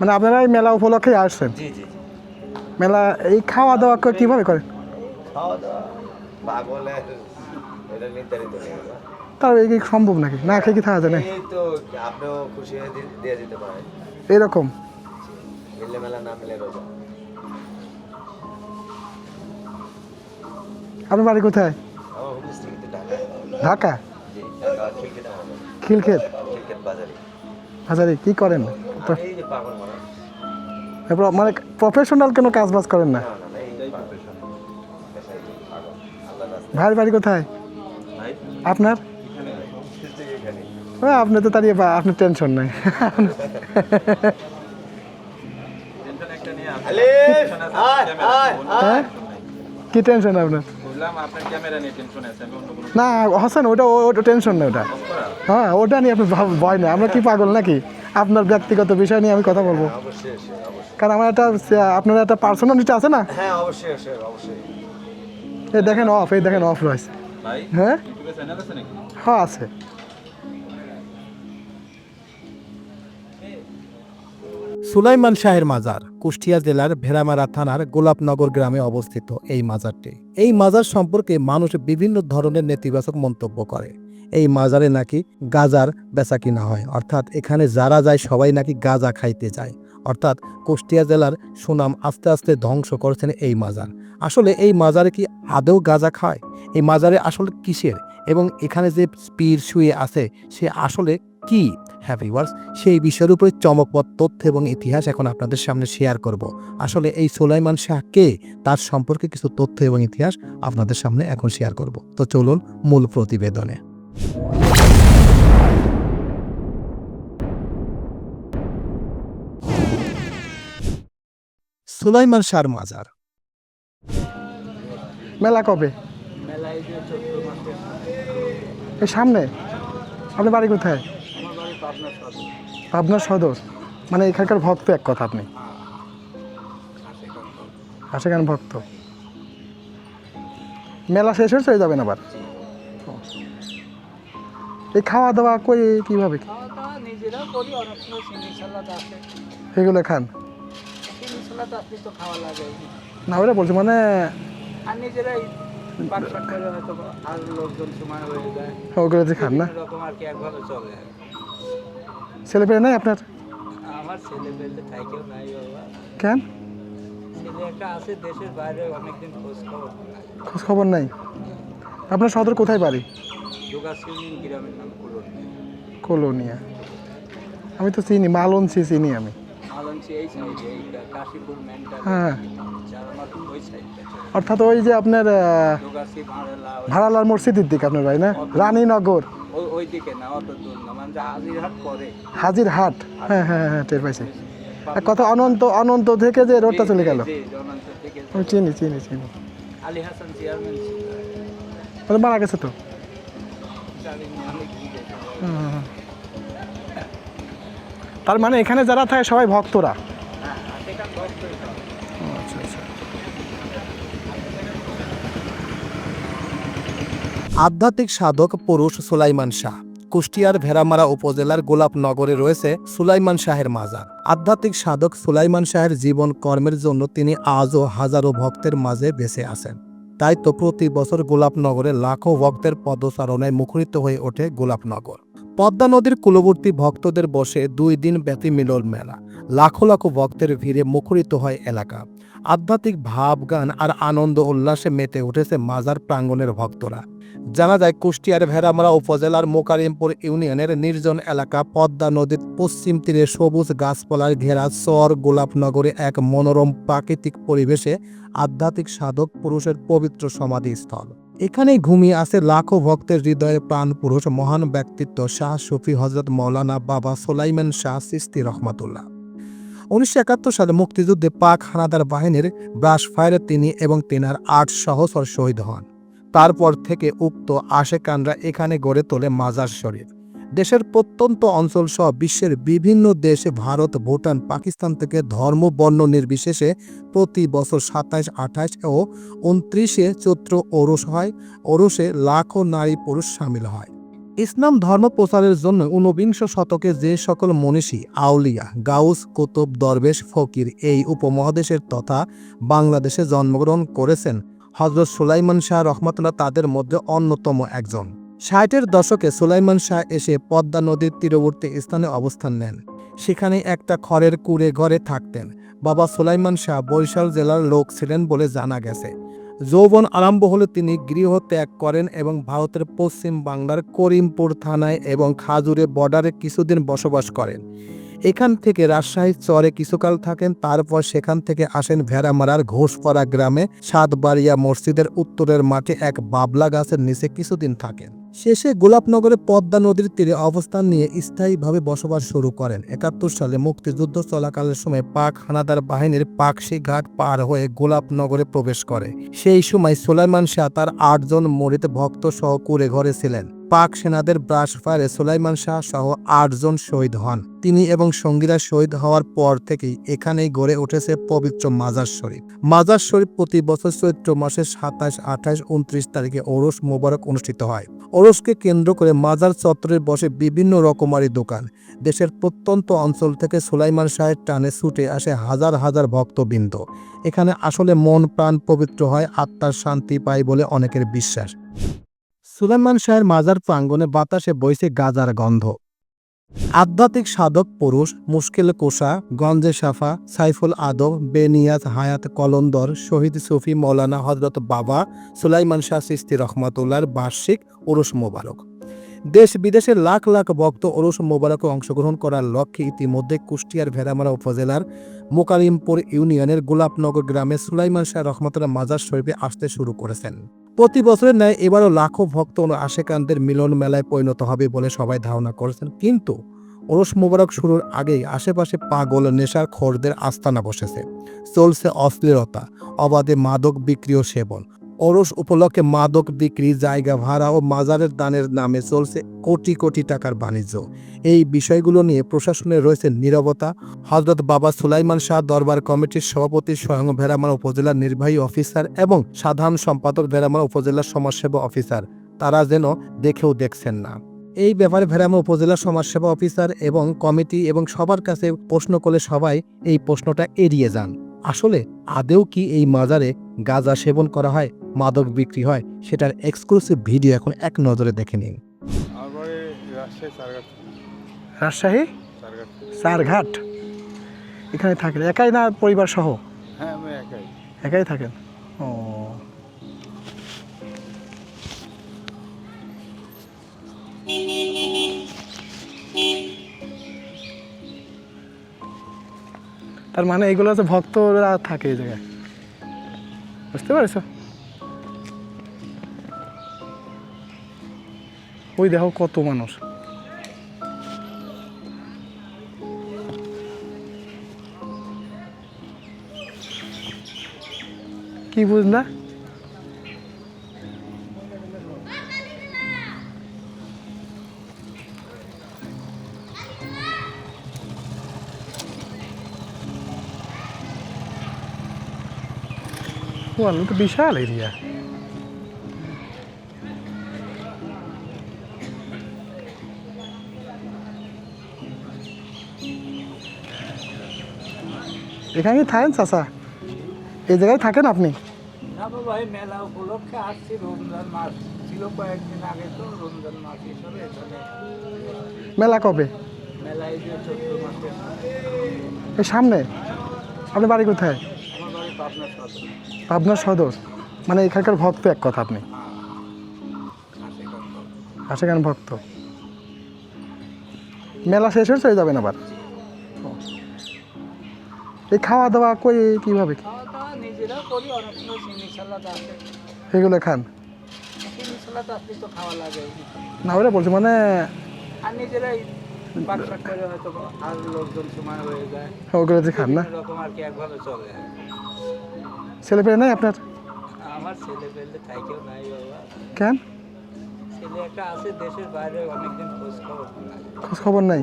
মানে আপনারা এই মেলা উপলক্ষে আসছেন? জি জি জি। মেলা এই খাওয়া দাওয়া ক- কীভাবে করেন? খাওয়া দাওয়া। তার এই কি সম্ভব নাকি? না খেয়ে কি থাকা যায় না এরকম আপনার বাড়ি কোথায়? ঢাকা? খিলক্ষেত বাজারে। হাজারি কি করেন? মানে প্রফেশনাল কোনো কাজ বাজ করেন না? ভাইয়ের বাড়ি কোথায়? আপনার? আপনি তো তাড়িয়ে বা আপনার টেনশন নাই। হ্যাঁ? কি টেনশন আপনার? বুঝলাম আপনার ক্যামেরা নিয়ে টেনশন আছে আমি অন্য কোনো না হাসান ওটা ওটা টেনশন নেই ওটা। হ্যাঁ ওটা নিয়ে আপনি ভয় নেই। আমরা কি পাগল নাকি? আপনার ব্যক্তিগত বিষয় নিয়ে আমি কথা বলব। অবশ্যই অবশ্যই, অবশ্যই। কারণ আমার একটা আপনার একটা পার্সোনালিটি আছে না? হ্যাঁ অবশ্যই অবশ্যই অবশ্যই। এই দেখেন অফ এই দেখেন অফ রয়েছে। হ্যাঁ? ইউটিউবে চ্যানেল আছে নাকি? হ্যাঁ আছে। সুলাইমান শাহের মাজার, কুষ্টিয়া জেলার ভেড়ামারা থানার গোলাপনগর গ্রামে অবস্থিত এই মাজারটি। এই মাজার সম্পর্কে মানুষ বিভিন্ন ধরনের নেতিবাচক মন্তব্য করে। এই মাজারে নাকি গাজার বেচা কিনা হয়। অর্থাৎ এখানে যারা যায়, সবাই নাকি গাজা খাইতে যায়। অর্থাৎ কুষ্টিয়া জেলার সুনাম আস্তে আস্তে ধ্বংস করছেন এই মাজার। আসলে এই মাজারে কি আদৌ গাজা খায়? এই মাজারে আসলে কিসের? এবং এখানে যে পীর শুয়ে আছে, সে আসলে কি? হ্যাঁ ভিউয়ার্স সেই বিষয়ের উপরে চমকপদ তথ্য এবং ইতিহাস এখন আপনাদের সামনে শেয়ার করব। আসলে এই সোলাইমান শাহ কে? তার সম্পর্কে কিছু তথ্য এবং ইতিহাস আপনাদের সামনে এখন শেয়ার করব। তো চলুন মূল প্রতিবেদনে। সুলাইমান শাহর মাজার। মেলা কবে? এই সামনে? আপনার বাড়ি কোথায়? পাবনা সদর। মানে এখানকার ভক্ত এক কথা আপনি। আশেখান ভক্ত। মেলা শেষ হয়ে চলে যাবেন আবার? এই খাওয়া দাওয়া কই কীভাবে? এগুলো খান? না ওরা বলছি মানে ওগুলো খান না? এরকম আর কি একভাবে চলে আর কি। ছেলে পেলে নাই আপনার? আমার ছেলে পেলে থাকেও নাই বাবা। কেন? ছেলে একটা আছে দেশের বাইরে অনেকদিন খোঁজ খবর নাই। খোঁজ খবর নাই? আপনার সদর কোথায় বাড়ি? গ্রামের নাম কুলন কলোনিয়া। আমি তো চিনি মালঞ্চি চিনি আমি। হ্যাঁ। অর্থাৎ ওই যে আপনার ভাড়ালার মসজিদের দিকে আপনার বাড়ি না? রানীনগর। ওই দিকে না অত দূর না মানে হাজিরহাট পরে। হ্যাঁ হ্যাঁ হ্যাঁ টের পাইছি। কথা অনন্ত অনন্ত থেকে যে রোডটা চলে গেল? চিনি চিনি চিনি। আলী হাসান চেয়ারম্যান মারা গেছে তো। তার মানে এখানে যারা থাকে সবাই ভক্তরা হ্যাঁ সেখান ভক্তই সব। আচ্ছা আচ্ছা আধ্যাত্মিক সাধক পুরুষ সুলাইমান শাহ। কুষ্টিয়ার ভেড়ামারা উপজেলার গোলাপনগরে রয়েছে সুলাইমান শাহের মাজার। আধ্যাত্মিক সাধক সুলাইমান শাহের জীবন কর্মের জন্য তিনি আজও হাজারো ভক্তের মাঝে বেঁচে আছেন তাই তো প্রতি বছর গোলাপনগরে লাখো ভক্তের পদচারণায় মুখরিত হয়ে ওঠে গোলাপনগর পদ্মা নদীর কুলবর্তী ভক্তদের বসে দুই দিন ব্যাপী মিলন মেলা। লাখো লাখো ভক্তের ভিড়ে মুখরিত হয় এলাকা। আধ্যাত্মিক ভাব গান আর আনন্দ উল্লাসে মেতে উঠেছে মাজার প্রাঙ্গণের ভক্তরা। জানা যায়, কুষ্টিয়ার ভেড়ামারা উপজেলার মোকারিমপুর ইউনিয়নের নির্জন এলাকা পদ্মা নদীর পশ্চিম তীরে সবুজ গাছপালার ঘেরা চর গোলাপনগরে এক মনোরম প্রাকৃতিক পরিবেশে আধ্যাত্মিক সাধক পুরুষের পবিত্র সমাধিস্থল। এখানেই ঘুমিয়ে আছে লাখো ভক্তের হৃদয়ে প্রাণ পুরুষ মহান ব্যক্তিত্ব শাহ সুফি হজরত মৌলানা বাবা সোলাইমান শাহ সিস্তি রহমাতুল্লাহ। উনিশশো একাত্তর সালে মুক্তিযুদ্ধে পাক হানাদার বাহিনীর ব্রাশ ফায়ারে তিনি এবং তেনার আট সহচর শহীদ হন। তারপর থেকে উক্ত আশেকানরা এখানে গড়ে তোলে মাজার শরীফ। দেশের প্রত্যন্ত অঞ্চল সহ বিশ্বের বিভিন্ন দেশে ভারত, ভুটান, পাকিস্তান থেকে ধর্ম, বর্ণ নির্বিশেষে প্রতি বছর সাতাইশ, আঠাইশ ও উনত্রিশে চৈত্র ওরস হয়। ওরসে লাখো নারী পুরুষ সামিল হয়। ইসলাম ধর্ম প্রচারের জন্য ঊনবিংশ শতকে যে সকল মনীষী, আউলিয়া, গাউস, কুতুব, দরবেশ, ফকির এই উপমহাদেশের তথা বাংলাদেশে জন্মগ্রহণ করেছেন হজরত সুলাইমান শাহ রহমতুল্লাহ তাদের মধ্যে অন্যতম একজন। ষাটের দশকে সুলাইমান শাহ এসে পদ্মা নদীর তীরবর্তী স্থানে অবস্থান নেন। সেখানে একটা খড়ের কুড়ে ঘরে থাকতেন। বাবা সুলাইমান শাহ বরিশাল জেলার লোক ছিলেন বলে জানা গেছে। যৌবন আরম্ভ হলে তিনি গৃহ ত্যাগ করেন এবং ভারতের পশ্চিম বাংলার করিমপুর থানায় এবং খাজুরে বর্ডারে কিছুদিন বসবাস করেন। এখান থেকে রাজশাহীর চরে কিছুকাল থাকেন, তারপর সেখান থেকে আসেন ভেড়ামারার ঘোষপাড়া গ্রামে সাতবাড়িয়া মসজিদের উত্তরের মাঠে এক বাবলা গাছের নিচে কিছুদিন থাকেন। শেষে গোলাপনগরে পদ্মা নদীর তীরে অবস্থান নিয়ে স্থায়ীভাবে বসবাস শুরু করেন। একাত্তর সালে মুক্তিযুদ্ধ চলাকালের সময় পাক হানাদার বাহিনীর পাকশি ঘাট পার হয়ে গোলাপনগরে প্রবেশ করে। সেই সময় সোলাইমান শাহ তার আটজন মরিত ভক্ত সহ কুড়ে ঘরে ছিলেন। পাক সেনাদের ব্রাশ ফায়ারে সুলাইমান শাহ সহ আটজন শহীদ হন। তিনি এবং সঙ্গীরা শহীদ হওয়ার পর থেকেই এখানেই গড়ে উঠেছে পবিত্র মাজার শরীফ। মাজার শরীফ প্রতি বছর চৈত্র মাসের সাতাশ, আঠাশ, উনত্রিশ তারিখে ওরস মোবারক অনুষ্ঠিত হয়। ওরসকে কেন্দ্র করে মাজার চত্বরের বসে বিভিন্ন রকমারি দোকান। দেশের প্রত্যন্ত অঞ্চল থেকে সুলাইমান শাহের টানে ছুটে আসে হাজার হাজার ভক্তবৃন্দ। এখানে আসলে মন প্রাণ পবিত্র হয়, আত্মার শান্তি পায় বলে অনেকের বিশ্বাস। সুলাইমান শাহের মাজার প্রাঙ্গণে বাতাসে বইছে গাজার গন্ধ। আধ্যাত্মিক সাধক পুরুষ, মুশকিল কোষা, গঞ্জে সাফা, সাইফুল আদব, বেনিয়াজ হায়াত কলন্দর, শহীদ সুফি মৌলানা হজরত বাবা সুলাইমান শাহ সিস্তি রহমাতুল্লাহর বার্ষিক ওরস মোবারক। দেশ বিদেশে লাখ লাখ ভক্ত ওরস মোবারকে অংশগ্রহণ করার লক্ষ্যে ইতিমধ্যে কুষ্টিয়ার ভেড়ামারা উপজেলার মোকারিমপুর ইউনিয়নের গোলাপনগর গ্রামে সুলাইমান শাহ রহমতুল্লাহ মাজার শরীফে আসতে শুরু করেছেন। প্রতি বছরের ন্যায় এবারও লাখো ভক্ত ও আশেকানদের মিলন মেলায় পরিণত হবে বলে সবাই ধারণা করেছেন। কিন্তু ওরস মোবারক শুরুর আগেই আশেপাশে পাগল, নেশার খোরদের আস্তানা বসেছে। চলছে অশ্লীলতা, অবাধে মাদক বিক্রি ও সেবন ওরস উপলক্ষে মাদক বিক্রি, জায়গা ভাড়া ও মাজারের দানের নামে চলছে কোটি কোটি টাকার বাণিজ্য। এই বিষয়গুলো নিয়ে প্রশাসনের রয়েছে নীরবতা। হজরত বাবা সুলাইমান শাহ দরবার কমিটির সভাপতি স্বয়ং ভেড়ামারা উপজেলার নির্বাহী অফিসার এবং সাধারণ সম্পাদক ভেড়ামারা উপজেলার সমাজসেবা অফিসার। তারা যেন দেখেও দেখছেন না। এই ব্যাপারে ভেড়ামা উপজেলা সমাজসেবা অফিসার এবং কমিটি এবং সবার কাছে প্রশ্ন করলে সবাই এই প্রশ্নটা এড়িয়ে যান। আসলে আদেও কি এই মাজারে গাঁজা সেবন করা হয় মাদক বিক্রি হয় সেটার এক্সক্লুসিভ ভিডিও এখন এক নজরে দেখে নিন। রাজশাহী সারঘাট। চারঘাট এখানে থাকেন? একাই না পরিবার সহ? হ্যাঁ আমি একাই। একাই থাকেন? ও। তার মানে এগুলো হচ্ছে ভক্তরা থাকে এই জায়গায়। বুঝতে পারছ? ওই দেখো কত মানুষ। কি বুঝলা? ওয়াল তো বিশাল এরিয়া এখানে থাকেন চাচা? এই জায়গায় থাকেন আপনি? না বাবা এই মেলা উপলক্ষে আসছি রমজান মাস ছিল কয়েকদিন আগে তো রমজান মাস হিসাবে মেলা কবে? যে মাসে। এই সামনে। আপনি বাড়ি কোথায়? আমার বাড়ি পাবনা আপনার সদর। মানে এখানকার ভক্ত এক কথা আপনি। আশেখান ভক্ত? মেলা শেষ হয়ে চলে যাবেন আবার। এই খাওয়া দাওয়া কই কীভাবে? এগুলো খান। লাগে। না ওরা বলছে মানে আর নিজেরাই পাকশাক করে হয়তো আর লোকজন সময় যায়। ওগুলো যে খান না? ছেলে পেলে নাই আপনার? আমার ছেলে পেলে থাকেও নাই বাবা। কেন? ছেলে একটা আছে দেশের বাইরে অনেকদিন খোঁজ খবর নাই। খোঁজ খবর নাই?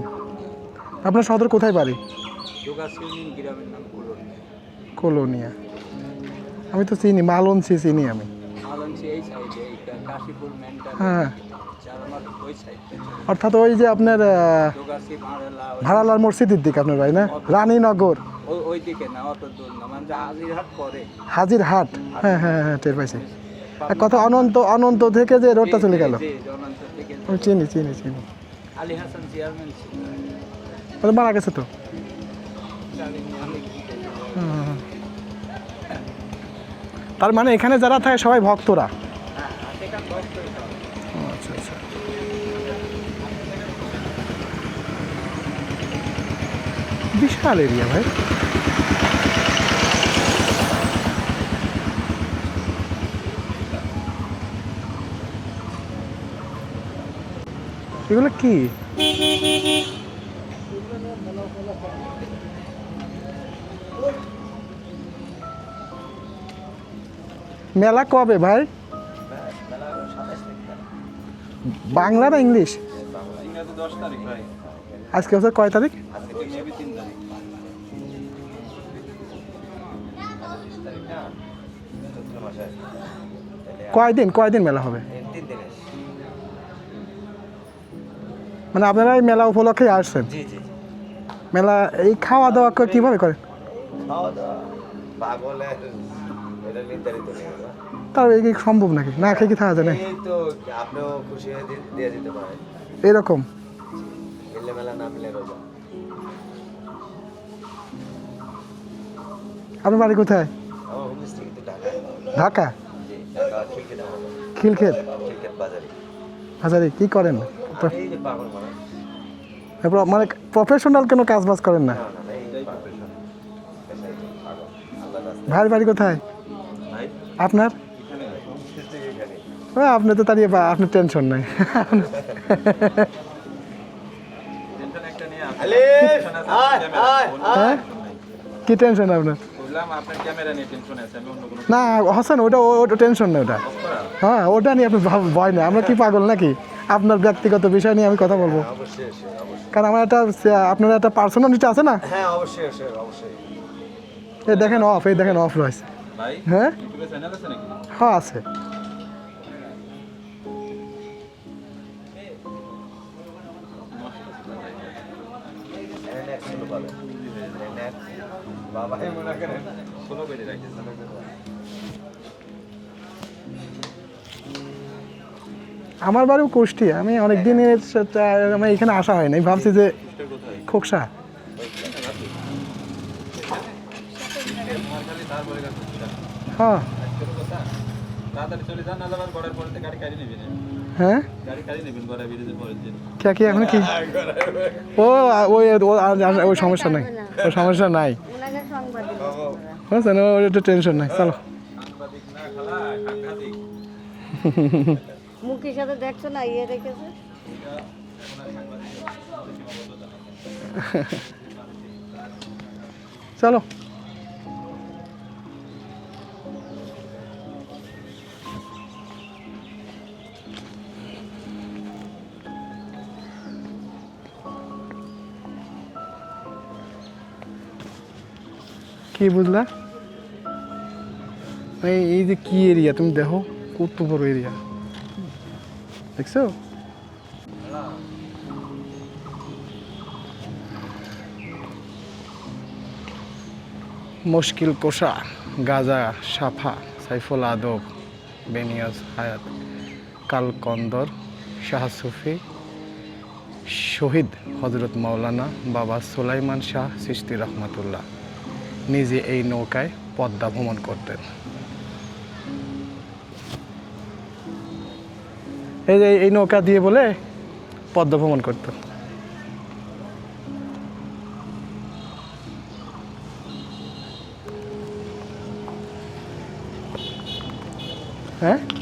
আপনার সদর কোথায় বাড়ি? যোগাসিউনিন গ্রামের নাম কুলন। কলোনিয়া আমি তো চিনি মালঞ্চি চিনি আমি। আলমসি এই সাইডে কাশীপুর মেন্টাল হ্যাঁ। অর্থাৎ ওই যে আপনার ভাড়ালার মসজিদের দিকে আপনার বাড়ি না? রানীনগর। ওই দিকে হাজিরহাট। হ্যাঁ হ্যাঁ হ্যাঁ টের কথা, অনন্ত অনন্ত থেকে যে রোডটা চলে গেল। চিনি চিনি চিনি। মারা গেছে তো। তার মানে এখানে যারা থাকে সবাই ভক্তরা হ্যাঁ সেখান ভক্তই সব। আচ্ছা আচ্ছা বিশাল এরিয়া ভাই। এগুলো কি? মেলা কবে ভাই? বাংলা না ইংলিশ? আজকে হচ্ছে কয় তারিখ? কয়দিন কয়দিন মেলা হবে? মানে আপনারা এই মেলা উপলক্ষে আসছেন? মেলা এই খাওয়া দাওয়া ক- কীভাবে করেন। তার এই সম্ভব নাকি? না খেয়ে কি থাকা যায় না এরকম আপনার বাড়ি কোথায় আমার হোম ডিস্ট্রিক্ট কিন্তু ঢাকায় ঢাকা? খিলক্ষেত? হাজারি কি করেন? মানে প্রফেশনাল কোনো কাজ বাজ করেন না? ভাইয়ের বাড়ি কোথায়? আপনার? আপনি তো তাড়িয়ে বা আপনার টেনশন নাই। হ্যাঁ? কি টেনশন আপনার? না হাসান ওটা ও- ওটা টেনশন নেই ওটা। হ্যাঁ ওটা নিয়ে আপনি ভাব- ভয় নেই। আমরা কি পাগল নাকি? আপনার ব্যক্তিগত বিষয় নিয়ে আমি কথা বলব। অবশ্যই কারণ আমার একটা আপনার একটা পার্সোনালিটি আছে না? হ্যাঁ অবশ্যই অবশ্যই অবশ্যই। এই দেখেন অফ এই দেখেন অফ রয়েছে। হ্যাঁ? হ্যাঁ আছে। বাবাই মনে করেন ষোলো রাখি আমার বাড়িও কুষ্টি আমি অনেক দিনের আমার এখানে আসা হয় না আমি ভাবছি যে খোকসা। হ্যাঁ। তাড়াতাড়ি চলে যান নাহলে আবার গড়ার পরে গাড়ি কাড়ি নেবেন গাড়ি কাড়ি নেবেন ব্রিজের কে, কি, এখন কি? ও ওই ওই সমস্যা নাই। ওই সমস্যা নাই। একটু টেনশন নাই। চলো। সাথে না চলো। কি বুঝলা? এই যে কি এরিয়া তুমি দেখো, কত বড় এরিয়া দেখছ? মুশকিল কোষা, গাজা, সাফা, সাইফুল আদব, বেনিয়াজ হায়াত, কালকন্দর, শাহ সুফি, শহীদ হজরত মাওলানা বাবা সুলাইমান শাহ সৃষ্টি রহমতুল্লাহ। নিজে এই নৌকায় পদ্মা ভ্রমণ করতেন। এই যে এই নৌকা দিয়ে বলে পদ্মা ভ্রমণ করতেন হ্যাঁ?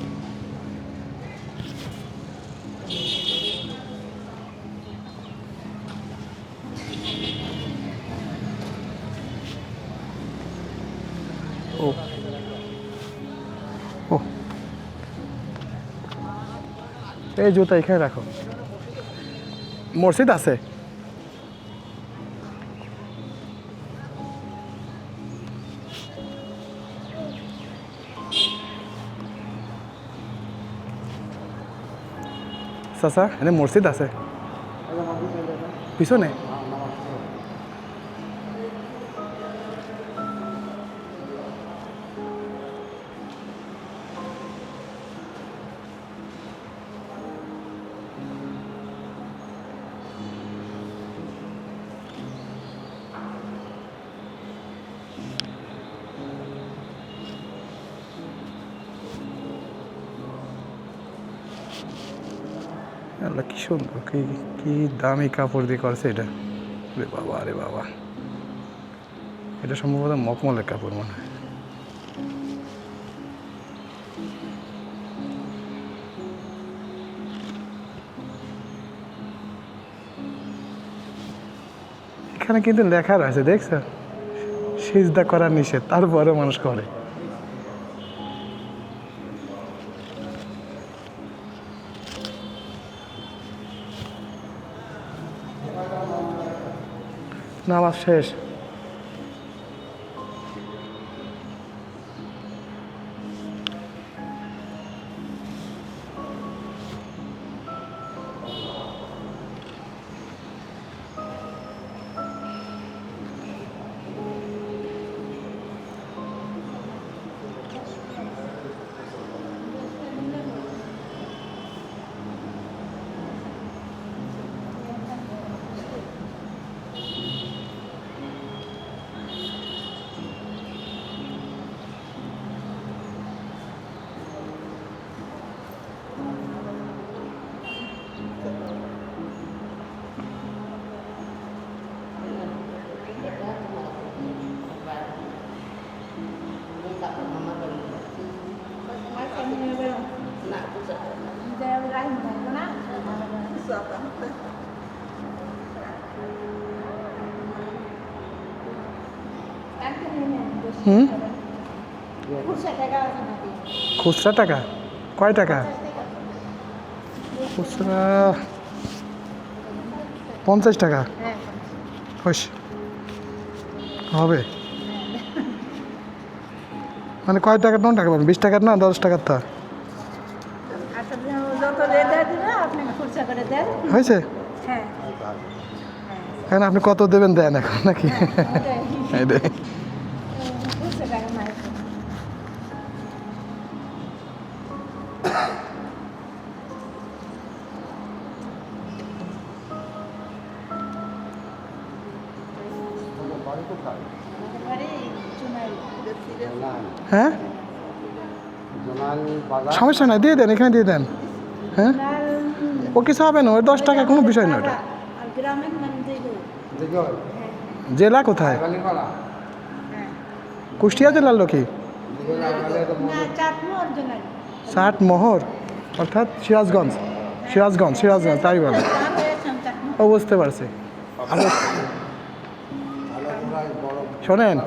জুতা এখানে রাখো। মসজিদ আছে? চাচা এনে মসজিদ আছে। পিছনে? সুন্দর কি কি দামি কাপড় দিয়ে করছে এটা? রে বাবা, আরে বাবা। এটা সম্ভবত মকমলের কাপড় মনে হয়। এখানে কিন্তু লেখা রয়েছে দেখছ? সিজদা করা নিষেধ তারপরে মানুষ করে। নামাজ শেষ হুম? খুচরা টাকা কয় টাকা? খুচরা পঞ্চাশ টাকা? হস হবে। মানে কয় টাকার নোট টাকা পাবেন? বিশ টাকার না দশ টাকার তা? আচ্ছা হয়েছে? হ্যাঁ। এখন আপনি কত দেবেন দেন এখন নাকি? সমস্যা নাই, দিয়ে দেন, এখানে দিয়ে দেন। হ্যাঁ? ও কিছু হবে না ওই দশ টাকা, কোনো বিষয় না ওটা। জেলা কোথায়? কুষ্টিয়া জেলার লোকই? ষাট মোহর, অর্থাৎ সিরাজগঞ্জ। সিরাজগঞ্জ সিরাজগঞ্জ, তাই বলে। ও বুঝতে পারছি। শোনেন,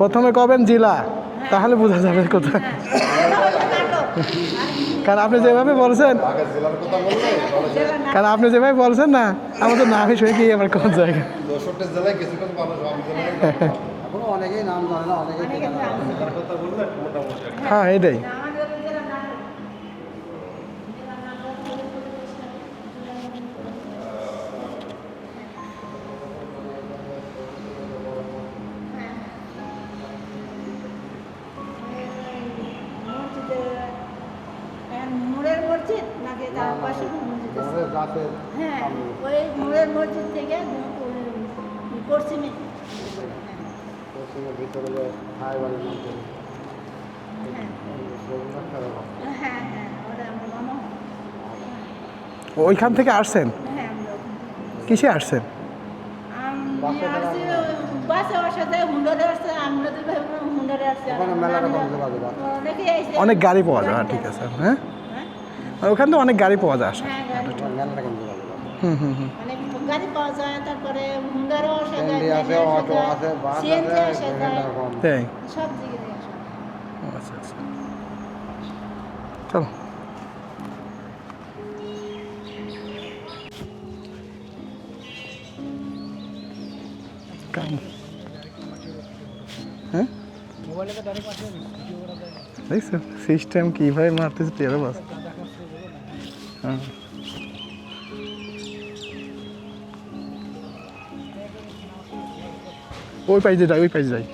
প্রথমে কবেন জেলা, তাহলে বোঝা যাবে কোথায়। কারণ আপনি যেভাবে বলছেন কারণ আপনি যেভাবে বলছেন না আমাদের না হয়ে শুনে কি আমার কোন জায়গা হ্যাঁ এটাই আমাদের জেলা না মোড়ের মসজিদ নাকি তার পাশে কোনো মসজিদ আছে? হ্যাঁ ওই মোড়ের মসজিদ থেকে ওই পশ্চিমে হ্যাঁ হ্যাঁ ওটা আমার মামা হয়। ওইখান থেকে আসছেন হ্যাঁ আমরা ওখান থেকে। কিসে আসছেন আমি আসছি বাসে আসা যায় হুন্ডারে আসছে আমরা তো ভাই হুন্ডারে আসছে অনেক গাড়ি পাওয়া যায় হ্যাঁ, ঠিক আছে হ্যাঁ? ওখান থেকে অনেক গাড়ি পাওয়া যায় আসে হ্যাঁ হুম হুম হুম। গাড়ি পাওয়া যায় তারপরে হুন্ডারও আসা যায় সিএনজি আসা যায় তাই। সব দিকে দিয়ে আসা। আচ্ছা আচ্ছা। চলো। হ্যাঁ? দেখছ? সিস্টেম কীভাবে মারতেছে টেরো বাস হ্যাঁ। ওই পাইজে যাই ওই পাইজে যাই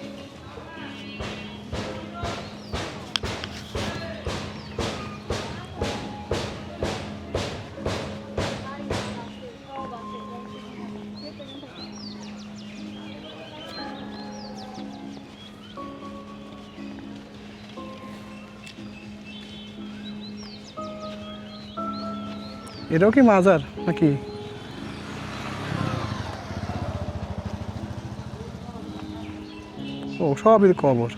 এটাও কি মাজার নাকি সবই কবর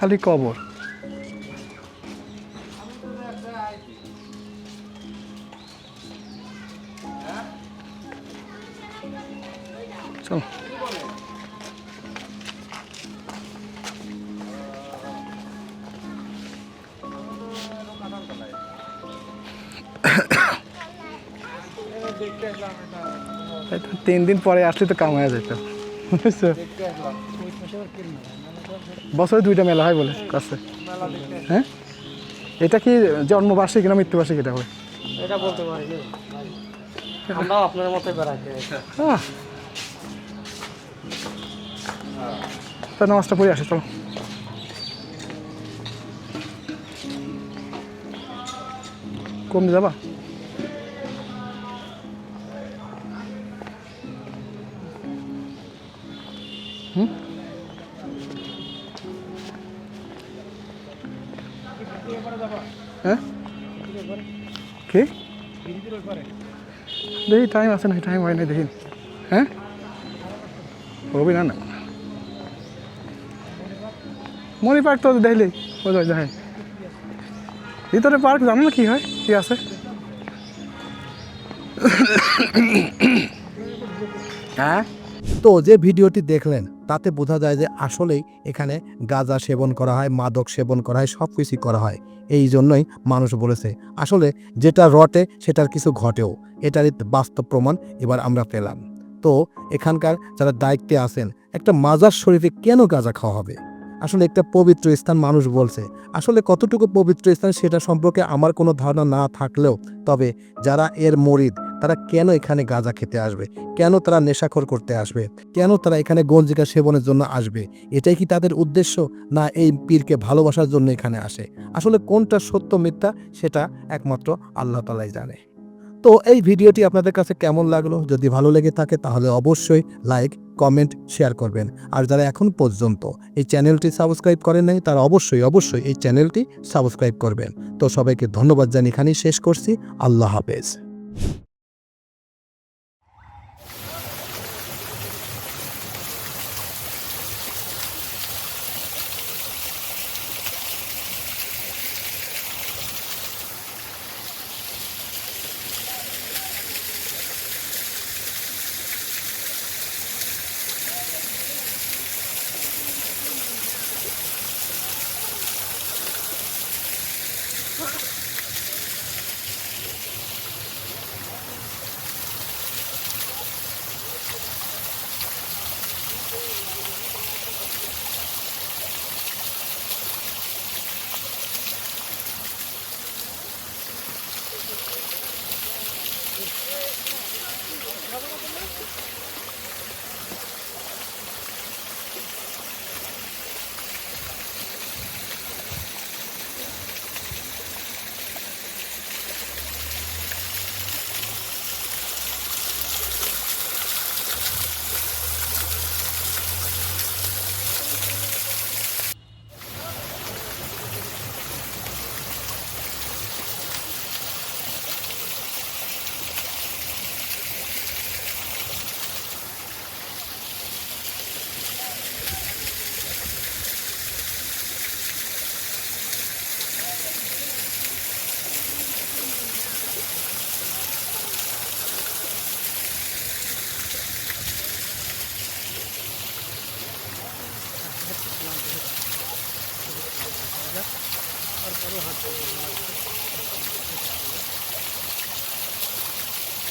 খালি কবর। তিন দিন পরে আসলে তো কাম হয়ে যেত। বুঝছ? বছরে দুইটা মেলা হয় বলে কাছে। হ্যাঁ? এটা কি জন্মবার্ষিকী না মৃত্যুবার্ষিকী এটা হয় এটা বলতে পারি আমরাও আপনার মতোই। তা নামাজটা পড়ে আসে চলো। কম যাবা? হ্যাঁ? কি? দেখি টাইম আছে না টাইম হয় না দেখি। হ্যাঁ? হবে না না। মনি পার্ক তো দেখলি? বোঝা যায় ভিতরে পার্ক, জানো না কি হয়? কি আছে? হ্যাঁ? তো যে ভিডিওটি দেখলেন, তাতে বোঝা যায় যে আসলেই এখানে গাঁজা সেবন করা হয়, মাদক সেবন করা হয় সব কিছুই করা হয়। এই জন্যই মানুষ বলেছে, আসলে যেটা রটে, সেটার কিছু ঘটেও। এটারই বাস্তব প্রমাণ এবার আমরা পেলাম। তো এখানকার যারা দায়িত্বে আছেন, একটা মাজার শরীফে কেন গাঁজা খাওয়া হবে? আসলে একটা পবিত্র স্থান মানুষ বলছে, আসলে কতটুকু পবিত্র স্থান সেটা সম্পর্কে আমার কোনো ধারণা না থাকলেও, তবে যারা এর মরিদ তারা কেন এখানে গাঁজা খেতে আসবে? কেন তারা নেশাখোর করতে আসবে? কেন তারা এখানে গঞ্জিকা সেবনের জন্য আসবে? এটাই কি তাদের উদ্দেশ্য? না, এই পীরকে ভালোবাসার জন্য এখানে আসে? আসলে কোনটা সত্য মিথ্যা, সেটা একমাত্র আল্লাহ তালাই জানে। তো এই ভিডিওটি আপনাদের কাছে কেমন লাগল? যদি ভালো লেগে থাকে, তাহলে অবশ্যই লাইক, কমেন্ট, শেয়ার করবেন। আর যারা এখন পর্যন্ত এই চ্যানেলটি সাবস্ক্রাইব করেন নাই, তারা অবশ্যই অবশ্যই এই চ্যানেলটি সাবস্ক্রাইব করবেন। তো সবাইকে ধন্যবাদ জানিয়ে এখানেই শেষ করছি। আল্লাহ হাফেজ।